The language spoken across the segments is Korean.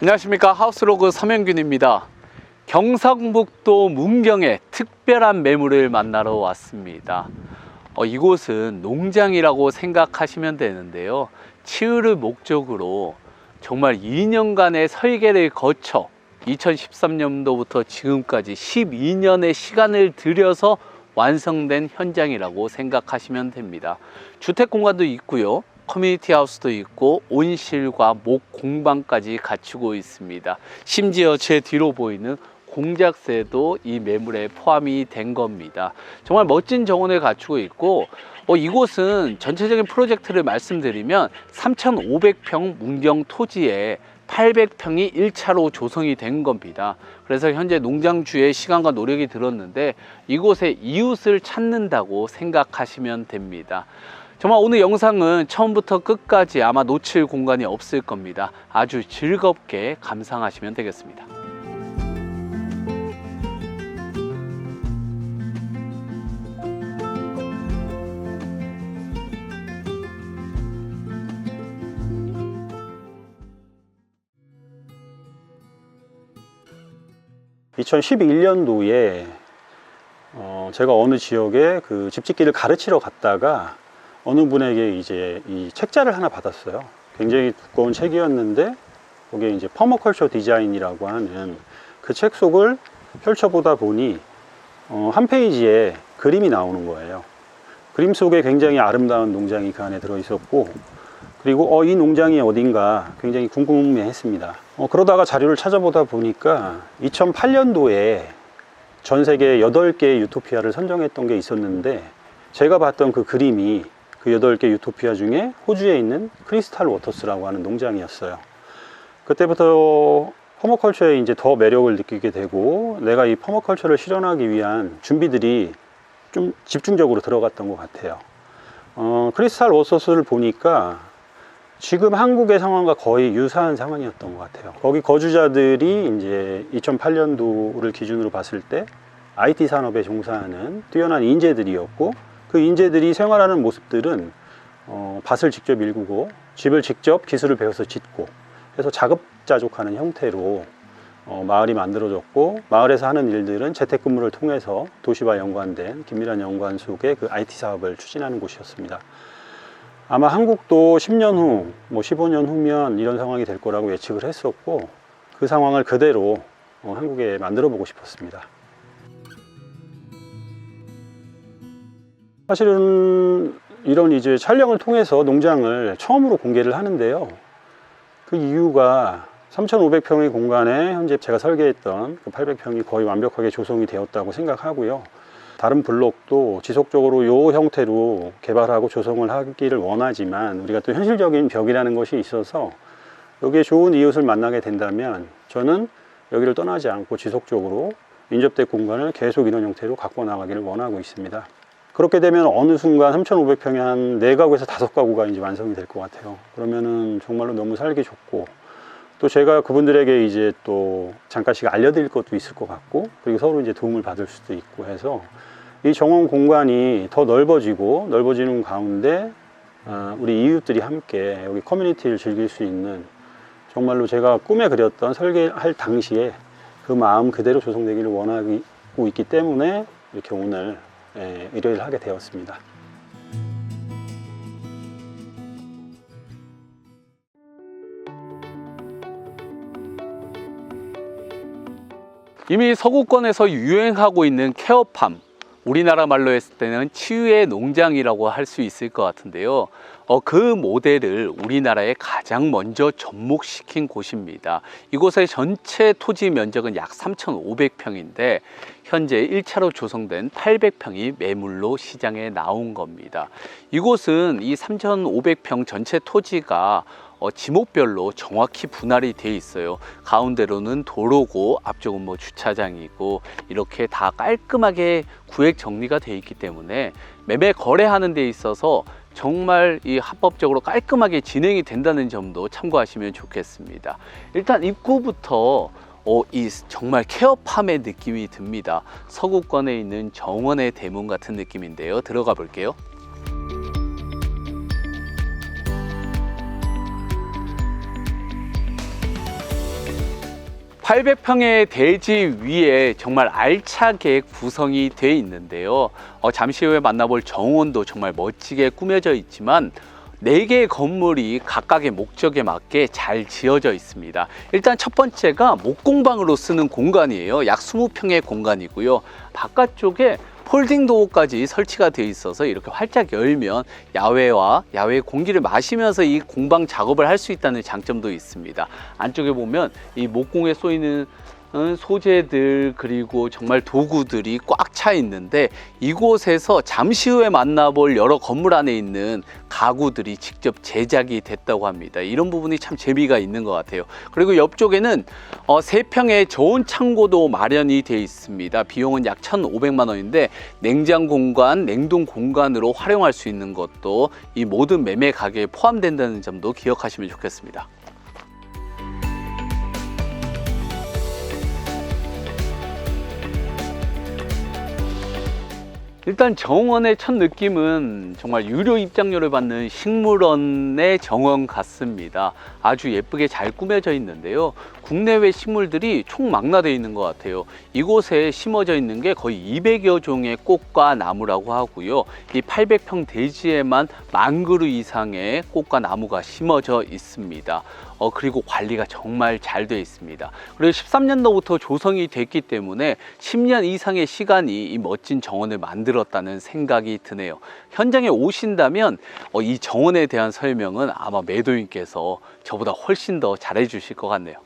안녕하십니까 하우스로그 서명균입니다. 경상북도 문경에 특별한 매물을 만나러 왔습니다. 어, 이곳은 농장이라고 생각하시면 되는데요. 치유를 목적으로 정말 2년간의 설계를 거쳐 2013년도부터 지금까지 12년의 시간을 들여서 완성된 현장이라고 생각하시면 됩니다. 주택 공간도 있고요. 커뮤니티 하우스도 있고 온실과 목 공방까지 갖추고 있습니다. 심지어 제 뒤로 보이는 공작새도 이 매물에 포함이 된 겁니다. 정말 멋진 정원을 갖추고 있고 어, 이곳은 전체적인 프로젝트를 말씀드리면 3,500평 문경 토지에 800평이 1차로 조성이 된 겁니다. 그래서 현재 농장주의 시간과 노력이 들었는데 이곳에 이웃을 찾는다고 생각하시면 됩니다. 정말 오늘 영상은 처음부터 끝까지 아마 놓칠 공간이 없을 겁니다. 아주 즐겁게 감상하시면 되겠습니다. 이 2011년도에 어, 제가 어느 지역에 그 집짓기를 가르치러 갔다가 어느 분에게 이제 이 책자를 하나 받았어요. 굉장히 두꺼운 책이었는데 거기에 이제 퍼머컬처 디자인이라고 하는 그 책 속을 펼쳐보다 보니 어, 한 페이지에 그림이 나오는 거예요. 그림 속에 굉장히 아름다운 농장이 그 안에 들어 있었고 그리고 어, 이 농장이 어딘가 굉장히 궁금해 했습니다. 어, 그러다가 자료를 찾아보다 보니까 2008년도에 전 세계 8개의 유토피아를 선정했던 게 있었는데 제가 봤던 그 그림이 그 8개 유토피아 중에 호주에 있는 크리스탈 워터스라고 하는 농장이었어요. 그때부터 퍼머컬처에 이제 더 매력을 느끼게 되고 내가 이 퍼머컬처를 실현하기 위한 준비들이 좀 집중적으로 들어갔던 것 같아요. 어, 크리스탈 워터스를 보니까 지금 한국의 상황과 거의 유사한 상황이었던 것 같아요. 거기 거주자들이 이제 2008년도를 기준으로 봤을 때 IT 산업에 종사하는 뛰어난 인재들이었고 그 인재들이 생활하는 모습들은 어, 밭을 직접 일구고 집을 직접 기술을 배워서 짓고 해서 자급자족하는 형태로 어, 마을이 만들어졌고 마을에서 하는 일들은 재택근무를 통해서 도시와 연관된 긴밀한 연관 속의 그 IT 사업을 추진하는 곳이었습니다. 아마 한국도 10년 후, 뭐 15년 후면 이런 상황이 될 거라고 예측을 했었고 그 상황을 그대로 어, 한국에 만들어 보고 싶었습니다. 사실은 이런 이제 촬영을 통해서 농장을 처음으로 공개를 하는데요. 그 이유가 3,500평의 공간에 현재 제가 설계했던 그 800평이 거의 완벽하게 조성이 되었다고 생각하고요. 다른 블록도 지속적으로 이 형태로 개발하고 조성을 하기를 원하지만 우리가 또 현실적인 벽이라는 것이 있어서 여기에 좋은 이웃을 만나게 된다면 저는 여기를 떠나지 않고 지속적으로 인접대 공간을 계속 이런 형태로 갖고 나가기를 원하고 있습니다. 그렇게 되면 어느 순간 3,500평에 한 4가구에서 5가구가 이제 완성이 될 것 같아요. 그러면은 정말로 너무 살기 좋고 또 제가 그분들에게 이제 또 잠깐씩 알려드릴 것도 있을 것 같고 그리고 서로 이제 도움을 받을 수도 있고 해서 이 정원 공간이 더 넓어지고 넓어지는 가운데 아, 우리 이웃들이 함께 여기 커뮤니티를 즐길 수 있는 정말로 제가 꿈에 그렸던 설계할 당시에 그 마음 그대로 조성되기를 원하고 있기 때문에 이렇게 오늘 예, 일요일 하게 되었습니다. 이미 서구권에서 유행하고 있는 케어팜 우리나라 말로 했을 때는 치유의 농장이라고 할 수 있을 것 같은데요. 어, 그 모델을 우리나라에 가장 먼저 접목시킨 곳입니다. 이곳의 전체 토지 면적은 약 3,500평인데 현재 1차로 조성된 800평이 매물로 시장에 나온 겁니다. 이곳은 이 3,500평 전체 토지가 어, 지목별로 정확히 분할이 돼 있어요. 가운데로는 도로고 앞쪽은 뭐 주차장이고 이렇게 다 깔끔하게 구획 정리가 돼 있기 때문에 매매 거래하는 데 있어서 정말 이 합법적으로 깔끔하게 진행이 된다는 점도 참고하시면 좋겠습니다. 일단 입구부터 어, 이 정말 케어팜의 느낌이 듭니다. 서구권에 있는 정원의 대문 같은 느낌인데요. 들어가 볼게요. 800평의 대지 위에 정말 알차게 구성이 되어 있는데요. 어, 잠시 후에 만나볼 정원도 정말 멋지게 꾸며져 있지만 네 개의 건물이 각각의 목적에 맞게 잘 지어져 있습니다. 일단 첫 번째가 목공방으로 쓰는 공간이에요. 약 20평의 공간이고요. 바깥쪽에 폴딩 도어까지 설치가 되어 있어서 이렇게 활짝 열면 야외와 야외 공기를 마시면서 이 공방 작업을 할 수 있다는 장점도 있습니다. 안쪽에 보면 이 목공에 쏘이는 음, 소재들 그리고 정말 도구들이 꽉 차 있는데 이곳에서 잠시 후에 만나볼 여러 건물 안에 있는 가구들이 직접 제작이 됐다고 합니다. 이런 부분이 참 재미가 있는 것 같아요. 그리고 옆쪽에는 어, 세 평의 좋은 창고도 마련이 되어 있습니다. 비용은 약 1,500만 원인데 냉장 공간, 냉동 공간으로 활용할 수 있는 것도 이 모든 매매 가격에 포함된다는 점도 기억하시면 좋겠습니다. 일단 정원의 첫 느낌은 정말 유료 입장료를 받는 식물원의 정원 같습니다. 아주 예쁘게 잘 꾸며져 있는데요. 국내외 식물들이 총망라되어 있는 것 같아요. 이곳에 심어져 있는 게 거의 200여 종의 꽃과 나무라고 하고요. 이 800평 대지에만 만 그루 이상의 꽃과 나무가 심어져 있습니다. 어, 그리고 관리가 정말 잘 되어 있습니다. 그리고 13년도부터 조성이 됐기 때문에 10년 이상의 시간이 이 멋진 정원을 만들었다는 생각이 드네요. 현장에 오신다면 어, 이 정원에 대한 설명은 아마 매도인께서 저보다 훨씬 더 잘해 주실 것 같네요.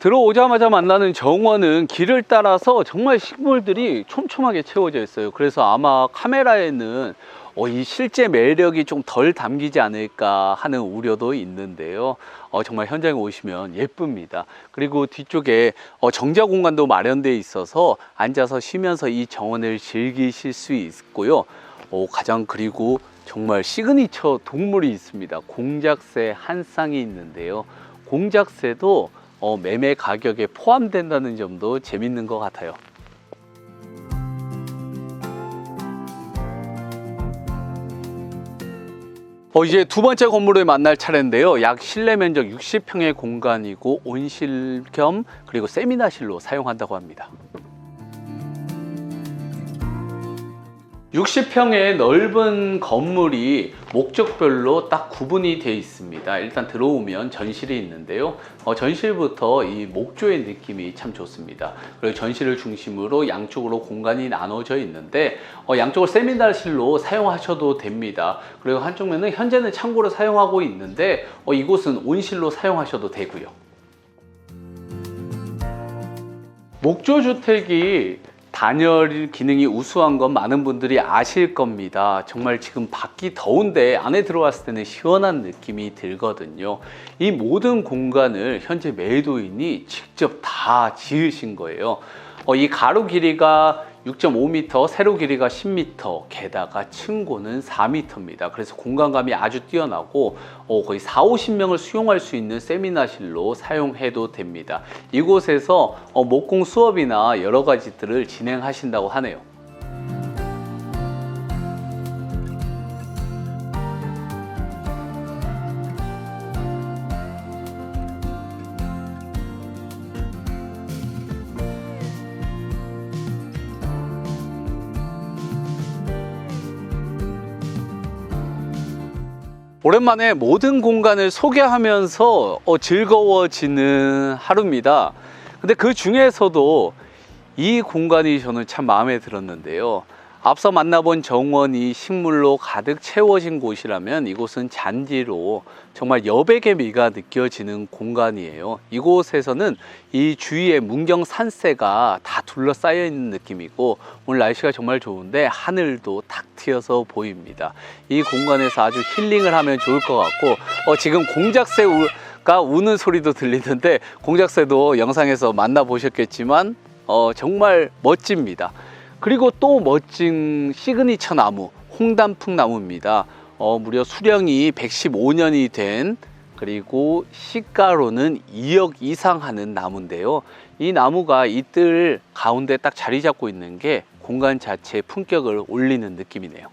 들어오자마자 만나는 정원은 길을 따라서 정말 식물들이 촘촘하게 채워져 있어요. 그래서 아마 카메라에는 어, 이 실제 매력이 좀 덜 담기지 않을까 하는 우려도 있는데요. 어, 정말 현장에 오시면 예쁩니다. 그리고 뒤쪽에 어, 정자 공간도 마련되어 있어서 앉아서 쉬면서 이 정원을 즐기실 수 있고요. 어, 가장 그리고 정말 시그니처 동물이 있습니다. 공작새 한 쌍이 있는데요. 공작새도 어, 매매 가격에 포함된다는 점도 재밌는 것 같아요. 어, 이제 두 번째 건물을 만날 차례인데요. 약 실내 면적 60평의 공간이고 온실 겸 그리고 세미나실로 사용한다고 합니다. 60평의 넓은 건물이 목적별로 딱 구분이 되어 있습니다. 일단 들어오면 전실이 있는데요. 어, 전실부터 이 목조의 느낌이 참 좋습니다. 그리고 전실을 중심으로 양쪽으로 공간이 나눠져 있는데 어, 양쪽을 세미나실로 사용하셔도 됩니다. 그리고 한쪽면은 현재는 창고로 사용하고 있는데 어, 이곳은 온실로 사용하셔도 되고요. 목조 주택이 단열 기능이 우수한 건 많은 분들이 아실 겁니다. 정말 지금 밖이 더운데 안에 들어왔을 때는 시원한 느낌이 들거든요. 이 모든 공간을 현재 매도인이 직접 다 지으신 거예요. 어, 이 가로 길이가 6.5m, 세로 길이가 10m, 게다가 층고는 4m입니다. 그래서 공간감이 아주 뛰어나고 어, 거의 4, 50명을 수용할 수 있는 세미나실로 사용해도 됩니다. 이곳에서 어, 목공 수업이나 여러 가지들을 진행하신다고 하네요. 오랜만에 모든 공간을 소개하면서 어, 즐거워지는 하루입니다. 근데 그 중에서도 이 공간이 저는 참 마음에 들었는데요. 앞서 만나본 정원이 식물로 가득 채워진 곳이라면 이곳은 잔디로 정말 여백의 미가 느껴지는 공간이에요. 이곳에서는 이 주위에 문경 산세가 다 둘러싸여 있는 느낌이고 오늘 날씨가 정말 좋은데 하늘도 탁 트여서 보입니다. 이 공간에서 아주 힐링을 하면 좋을 것 같고 어, 지금 공작새 우, 가 우는 소리도 들리는데 공작새도 영상에서 만나보셨겠지만 어, 정말 멋집니다. 그리고 또 멋진 시그니처 나무 홍단풍 나무입니다. 어, 무려 수령이 115년이 된 그리고 시가로는 2억 이상 하는 나무인데요. 이 나무가 이뜰 가운데 딱 자리 잡고 있는 게 공간 자체의 품격을 올리는 느낌이네요.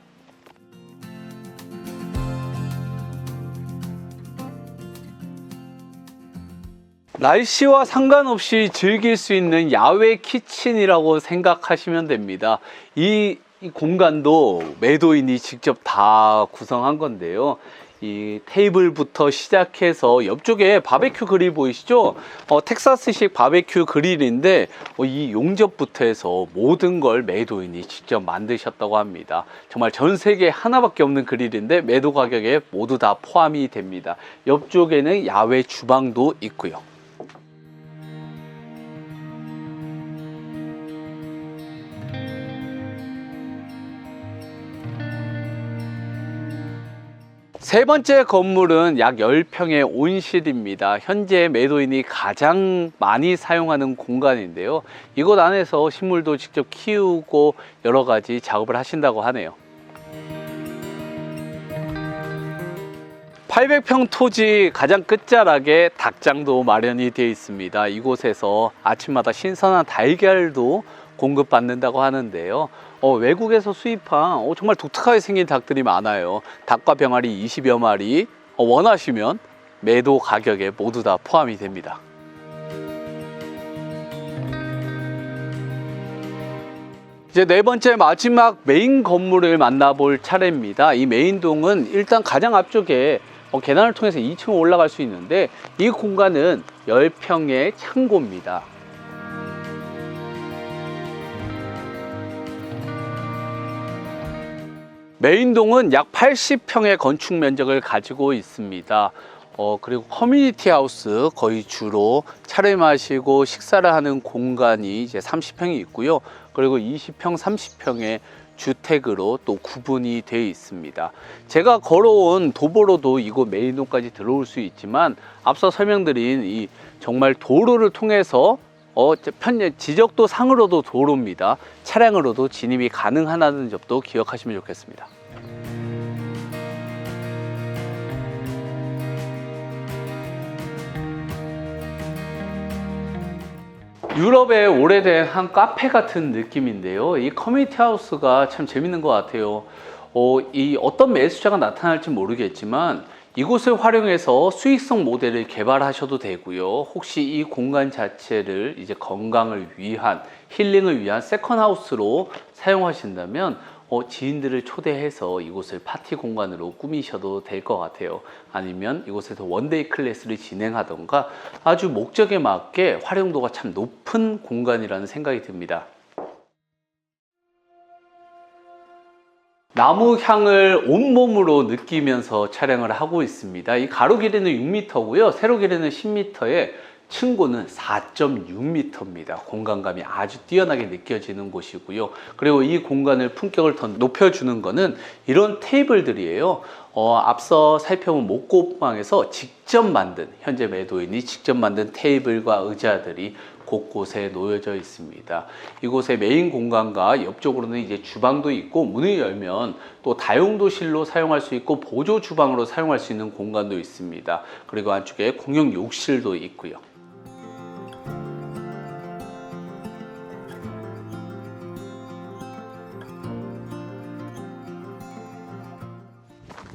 날씨와 상관없이 즐길 수 있는 야외 키친이라고 생각하시면 됩니다. 이, 이 공간도 매도인이 직접 다 구성한 건데요. 이 테이블부터 시작해서 옆쪽에 바베큐 그릴 보이시죠? 어, 텍사스식 바베큐 그릴인데 어, 이 용접부터 해서 모든 걸 매도인이 직접 만드셨다고 합니다. 정말 전 세계에 하나밖에 없는 그릴인데 매도 가격에 모두 다 포함이 됩니다. 옆쪽에는 야외 주방도 있고요. 세 번째 건물은 약 10평의 온실입니다. 현재 매도인이 가장 많이 사용하는 공간인데요. 이곳 안에서 식물도 직접 키우고 여러 가지 작업을 하신다고 하네요. 800평 토지 가장 끝자락에 닭장도 마련이 되어 있습니다. 이곳에서 아침마다 신선한 달걀도 공급받는다고 하는데요. 어, 외국에서 수입한 어, 정말 독특하게 생긴 닭들이 많아요. 닭과 병아리 20여 마리 어, 원하시면 매도 가격에 모두 다 포함이 됩니다. 이제 네 번째 마지막 메인 건물을 만나볼 차례입니다. 이 메인동은 일단 가장 앞쪽에 어, 계단을 통해서 2층 올라갈 수 있는데 이 공간은 10평의 창고입니다. 메인동은 약 80평의 건축 면적을 가지고 있습니다. 어, 그리고 커뮤니티 하우스 거의 주로 차를 마시고 식사를 하는 공간이 이제 30평이 있고요. 그리고 20평, 30평의 주택으로 또 구분이 되어 있습니다. 제가 걸어온 도보로도 이곳 메인동까지 들어올 수 있지만 앞서 설명드린 이 정말 도로를 통해서 어, 편 지적도 상으로도 도로입니다. 차량으로도 진입이 가능하다는 점도 기억하시면 좋겠습니다. 유럽의 오래된 한 카페 같은 느낌인데요. 이 커뮤니티 하우스가 참 재밌는 것 같아요. 어, 이 어떤 매수자가 나타날지 모르겠지만 이곳을 활용해서 수익성 모델을 개발하셔도 되고요. 혹시 이 공간 자체를 이제 건강을 위한 힐링을 위한 세컨 하우스로 사용하신다면 어, 지인들을 초대해서 이곳을 파티 공간으로 꾸미셔도 될 것 같아요. 아니면 이곳에서 원데이 클래스를 진행하던가 아주 목적에 맞게 활용도가 참 높은 공간이라는 생각이 듭니다. 나무 향을 온몸으로 느끼면서 촬영을 하고 있습니다. 이 가로 길이는 6m고요. 세로 길이는 10m에 층고는 4.6m입니다. 공간감이 아주 뛰어나게 느껴지는 곳이고요. 그리고 이 공간을 품격을 더 높여주는 것은 이런 테이블들이에요. 어, 앞서 살펴본 목고방에서 직접 만든 현재 매도인이 직접 만든 테이블과 의자들이 곳곳에 놓여져 있습니다. 이곳의 메인 공간과 옆쪽으로는 이제 주방도 있고 문을 열면 또 다용도실로 사용할 수 있고 보조 주방으로 사용할 수 있는 공간도 있습니다. 그리고 안쪽에 공용 욕실도 있고요.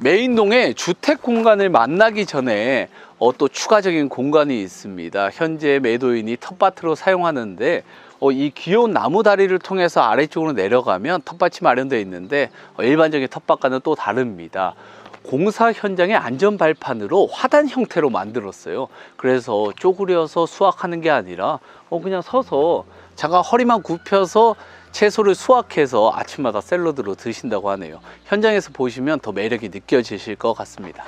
메인동에 주택 공간을 만나기 전에 어, 또 추가적인 공간이 있습니다. 현재 매도인이 텃밭으로 사용하는데 어, 이 귀여운 나무 다리를 통해서 아래쪽으로 내려가면 텃밭이 마련되어 있는데 어, 일반적인 텃밭과는 또 다릅니다. 공사 현장의 안전 발판으로 화단 형태로 만들었어요. 그래서 쪼그려서 수확하는 게 아니라 어, 그냥 서서 잠깐 허리만 굽혀서 채소를 수확해서 아침마다 샐러드로 드신다고 하네요. 현장에서 보시면 더 매력이 느껴지실 것 같습니다.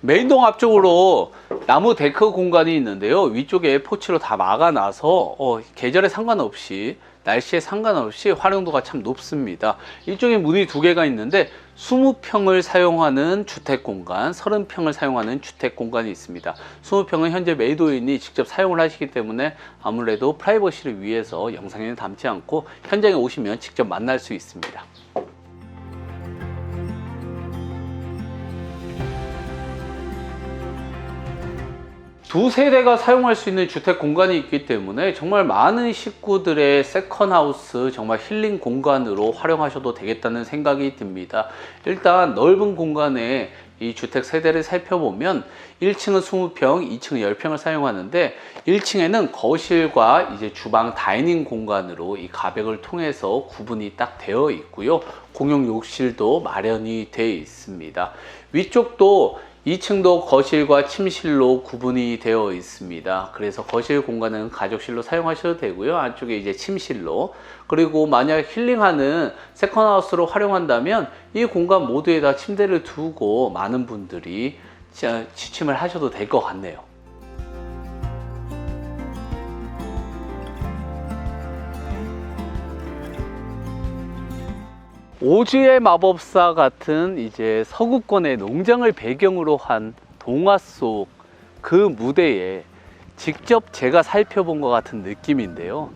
메인동 앞쪽으로 나무 데크 공간이 있는데요. 위쪽에 포치로 다 막아놔서 어, 계절에 상관없이 날씨에 상관없이 활용도가 참 높습니다. 이쪽에 문이 두 개가 있는데 20평을 사용하는 주택 공간, 30평을 사용하는 주택 공간이 있습니다. 20평은 현재 메이도인이 직접 사용을 하시기 때문에 아무래도 프라이버시를 위해서 영상에는 담지 않고 현장에 오시면 직접 만날 수 있습니다. 두 세대가 사용할 수 있는 주택 공간이 있기 때문에 정말 많은 식구들의 세컨하우스 정말 힐링 공간으로 활용하셔도 되겠다는 생각이 듭니다. 일단 넓은 공간에 이 주택 세대를 살펴보면 1층은 20평, 2층은 10평을 사용하는데 1층에는 거실과 이제 주방 다이닝 공간으로 이 가벽을 통해서 구분이 딱 되어 있고요. 공용 욕실도 마련이 되어 있습니다. 위쪽도 2층도 거실과 침실로 구분이 되어 있습니다. 그래서 거실 공간은 가족실로 사용하셔도 되고요. 안쪽에 이제 침실로. 그리고 만약 힐링하는 세컨하우스로 활용한다면 이 공간 모두에 다 침대를 두고 많은 분들이 치- 취침을 하셔도 될 것 같네요. 오즈의 마법사 같은 이제 서구권의 농장을 배경으로 한 동화 속 그 무대에 직접 제가 살펴본 것 같은 느낌인데요.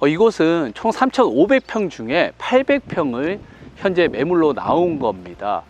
어, 이곳은 총 3,500평 중에 800평을 현재 매물로 나온 겁니다.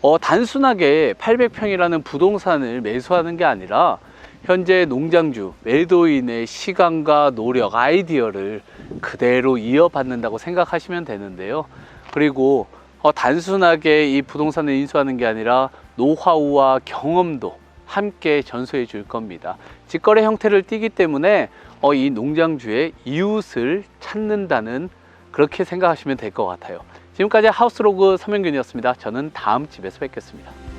어, 단순하게 800평이라는 부동산을 매수하는 게 아니라 현재 농장주, 매도인의 시간과 노력, 아이디어를 그대로 이어받는다고 생각하시면 되는데요. 그리고 어, 단순하게 이 부동산을 인수하는 게 아니라 노하우와 경험도 함께 전수해 줄 겁니다. 직거래 형태를 띠기 때문에 어, 이 농장주의 이웃을 찾는다는 그렇게 생각하시면 될 것 같아요. 지금까지 하우스로그 서명균이었습니다. 저는 다음 집에서 뵙겠습니다.